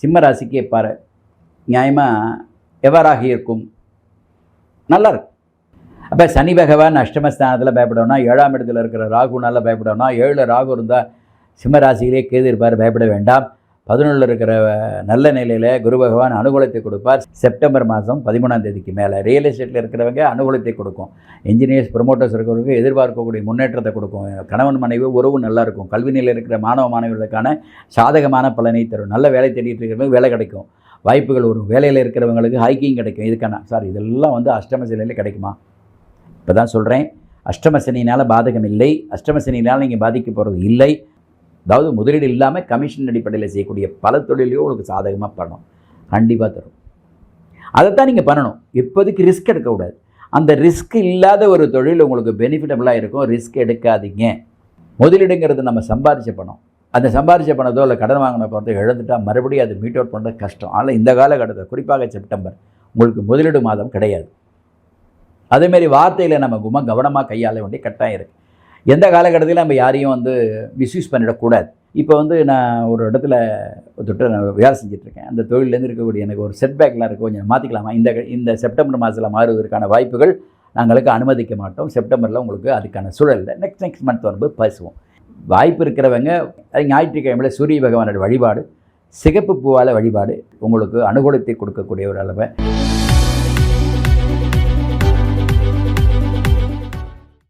சிம்ம ராசிக்கே பாரு. நியாயமாக எவ்வாறாக இருக்கும்? நல்லா இருக்கும் அப்போ சனி பகவான் அஷ்டமஸ்தானத்தில் பயப்படணும்னா ஏழாம் இடத்துல இருக்கிற ராகுனால பயப்படணும்னா ஏழில் ராகு இருந்தால் சிம்ம ராசியிலே கேது இருப்பார் பயப்பட வேண்டாம். பதினொன்றில் இருக்கிற நல்ல நிலையில் குரு பகவான் அனுகூலத்தை கொடுப்பார். செப்டம்பர் மாதம் பதிமூணாம் தேதிக்கு மேலே ரியல் எஸ்டேட்டில் இருக்கிறவங்க அனுகூலத்தை கொடுக்கும். இன்ஜினியர்ஸ் ப்ரொமோட்டர்ஸ் இருக்கிறவங்க எதிர்பார்க்கக்கூடிய முன்னேற்றத்தை கொடுக்கும். கணவன் மனைவி உறவு நல்லாயிருக்கும் கல்வி நிலையில் இருக்கிற மாணவ மாணவிகளுக்கான சாதகமான பலனை தரும். நல்ல வேலை தேடிட்டு இருக்கிறவங்க வேலை கிடைக்கும். வாய்ப்புகள் வரும். வேலையில் இருக்கிறவங்களுக்கு ஹைக்கிங் கிடைக்கும். இதுக்கான சார் இதெல்லாம் வந்து அஷ்டம சிலையில் கிடைக்குமா? இப்போ தான் சொல்கிறேன் அஷ்டம சனினால் பாதகம் இல்லை. அஷ்டம சனினால் நீங்கள் பாதிக்க போகிறது இல்லை. அதாவது முதலீடு இல்லாமல் கமிஷன் அடிப்படையில் செய்யக்கூடிய பல தொழிலையும் உங்களுக்கு சாதகமாக பண்ணணும். கண்டிப்பாக தரும். அதைத்தான் நீங்கள் பண்ணணும். இப்போதைக்கு ரிஸ்க் எடுக்கக்கூடாது. அந்த ரிஸ்க் இல்லாத ஒரு தொழில் உங்களுக்கு பெனிஃபிட்டபுளாக இருக்கும். ரிஸ்க் எடுக்காதீங்க. முதலீடுங்கிறது நம்ம சம்பாதிச்ச பணம் அந்த சம்பாதிச்ச பணத்தோ இல்லை கடன் வாங்கின பணத்தை இழந்துட்டால் மறுபடியும் அது மீட் அவுட் பண்ணுறது கஷ்டம். ஆனால் இந்த காலகட்டத்தில் குறிப்பாக செப்டம்பர் உங்களுக்கு முதலீடு மாதம் கிடையாது. அதேமாரி வார்த்தையில் நம்ம கும கவனமாக கையாள வேண்டிய கட்டாயம் இருக்குது எந்த காலகட்டத்திலும் நம்ம யாரையும் வந்து மிஸ்யூஸ் பண்ணிடக்கூடாது. இப்போ வந்து நான் ஒரு இடத்துல தொட்டு நான் வேலை செஞ்சிட்ருக்கேன். அந்த தொழிலேருந்து இருக்கக்கூடிய எனக்கு ஒரு செட்பேக்லாம் இருக்குது கொஞ்சம் மாற்றிக்கலாமா இந்த இந்த செப்டம்பர் மாதத்தில் மாறுவதற்கான வாய்ப்புகள் நாங்களுக்கு அனுமதிக்க மாட்டோம். செப்டம்பரில் உங்களுக்கு அதுக்கான சூழல் இல்லை. நெக்ஸ்ட் நெக்ஸ்ட் மந்த் வரும்போது பேசுவோம். வாய்ப்பு இருக்கிறவங்க அது ஞாயிற்றுக்கிழமையில் சூரிய பகவானோட வழிபாடு சிகப்பு பூவால வழிபாடு உங்களுக்கு அனுகூலத்தை கொடுக்கக்கூடிய ஒரு அளவை